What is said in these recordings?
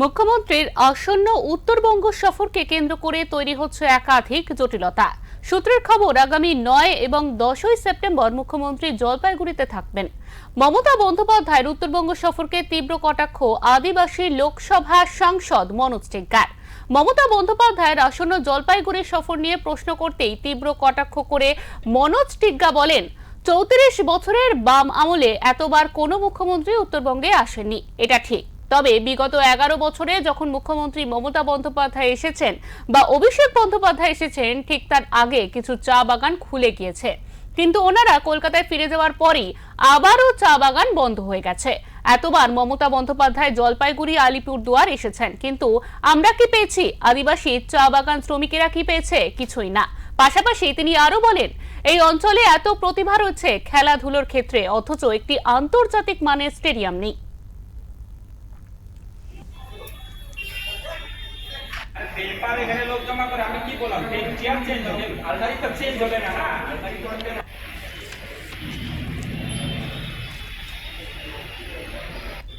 মুখ্যমন্ত্রীর আসন্ন উত্তরবঙ্গ সফরকে কেন্দ্র করে তৈরি হচ্ছে একাধিক জটিলতা। সূত্রের খবর, আগামী নয় এবং দশই সেপ্টেম্বর মুখ্যমন্ত্রী জলপাইগুড়িতে থাকবেন। মমতা বন্দ্যোপাধ্যায়ের উত্তরবঙ্গ সফরকে তীব্র কটাক্ষ, আদিবাসী লোকসভা সাংসদ মনোজ টিগ্গার মমতা বন্দ্যোপাধ্যায়ের আসন্ন জলপাইগুড়ি সফর নিয়ে প্রশ্ন করতেই তীব্র কটাক্ষ করে মনোজ টিগ্গা বলেন, চৌত্রিশ বছরের বাম আমলে এতবার কোনো মুখ্যমন্ত্রী উত্তরবঙ্গে আসেননি। এটা ঠিক। তবে বিগত এগারো বছরে যখন মুখ্যমন্ত্রী মমতা বন্দ্যোপাধ্যায় এসেছেন বা অভিষেক বন্দ্যোপাধ্যায় এসেছেন, ঠিক তার আগে কিছু চা বাগান খুলে গিয়েছে। কিন্তু ওনারা কলকাতায় ফিরে যাওয়ার পরই আবারও চা বাগান বন্ধ হয়ে গেছে। এতবার মমতা বন্দ্যোপাধ্যায় জলপাইগুড়ি আলিপুরদুয়ার এসেছেন। কিন্তু আমরা কি পেয়েছি? আদিবাসী চা বাগান শ্রমিকেরা কি পেয়েছে? কিছুই না। পাশাপাশি তিনি আরও বলেন, এই অঞ্চলে এত প্রতিভা রয়েছে, খেলাধুলোর ক্ষেত্রে, অথচ একটি আন্তর্জাতিক মানের স্টেডিয়াম নেই। পেপার এখানে লোক জমা করে আমি কি বললাম চেয়ার চেঞ্জ হবে আলমারি তো চেঞ্জ হবে না না আলমারি তো হবে না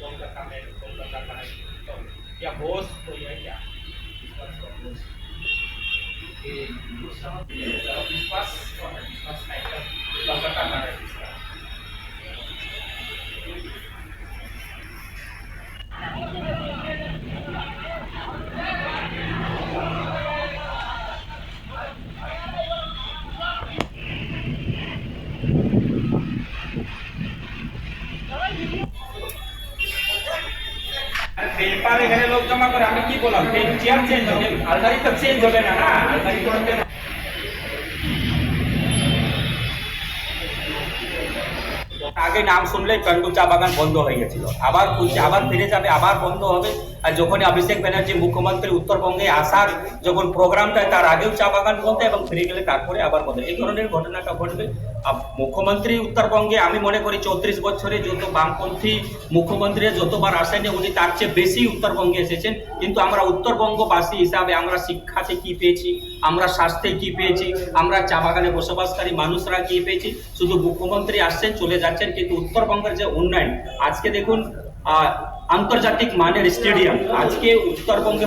कोलकाता में कोलकाता का है तो क्या बोस कोई है क्या ये विश्वास विश्वास পেপার এখানে লোক জমা করে, আমি কি বললাম? আলদারি তো চেঞ্জ হবে না না? আলদারি তো আগে নাম শুনলেই টন্ডু চা বাগান বন্ধ হয়ে গেছিল। আবার খুলছে আবার ফিরে যাবে, আবার বন্ধ হবে। আর যখন অভিষেক ব্যানার্জি মুখ্যমন্ত্রী উত্তরবঙ্গে আসার, যখন প্রোগ্রামটা, তার আগেও চা বাগান বন্ধ এবং ফিরে গেলে তারপরে আবার বন্ধ। এই ধরনের ঘটনাটা ঘটবে। আর মুখ্যমন্ত্রী উত্তরবঙ্গে, আমি মনে করি চৌত্রিশ বছরে যত বামপন্থী মুখ্যমন্ত্রী যতবার আসেনি, উনি তার চেয়ে বেশি উত্তরবঙ্গে এসেছেন। কিন্তু আমরা উত্তরবঙ্গবাসী হিসাবে আমরা শিক্ষাতে কি পেয়েছি, আমরা স্বাস্থ্যে কি পেয়েছি, আমরা চা বাগানে বসবাসকারী মানুষরা কি পেয়েছি, শুধু মুখ্যমন্ত্রী আসছেন, চলে যাচ্ছেন। কিন্তু উত্তরবঙ্গের যে উন্নয়ন, আজকে দেখুন আন্তর্জাতিক মানের স্টেডিয়াম, আজকে উত্তরবঙ্গে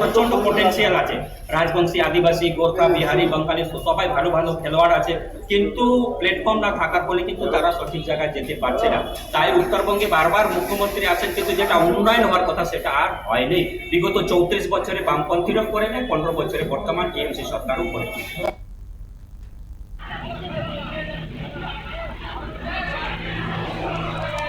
প্রচণ্ড পটেনশিয়াল আছে। রাজবংশী, আদিবাসী, গোর্খা, বিহারি, বাঙালি সবাই ভালো ভালো খেলোয়াড় আছে। কিন্তু প্ল্যাটফর্ম না থাকার ফলে কিন্তু তারা সঠিক জায়গায় যেতে পারছে না। তাই উত্তরবঙ্গে বারবার মুখ্যমন্ত্রী আছেন, কিন্তু যেটা উন্নয়ন হওয়ার কথা সেটা আর হয়নি। বিগত চৌত্রিশ বছরে বামপন্থীরাও করে নেয় পনেরো বছরে বর্তমান টিএমসি সরকারও করে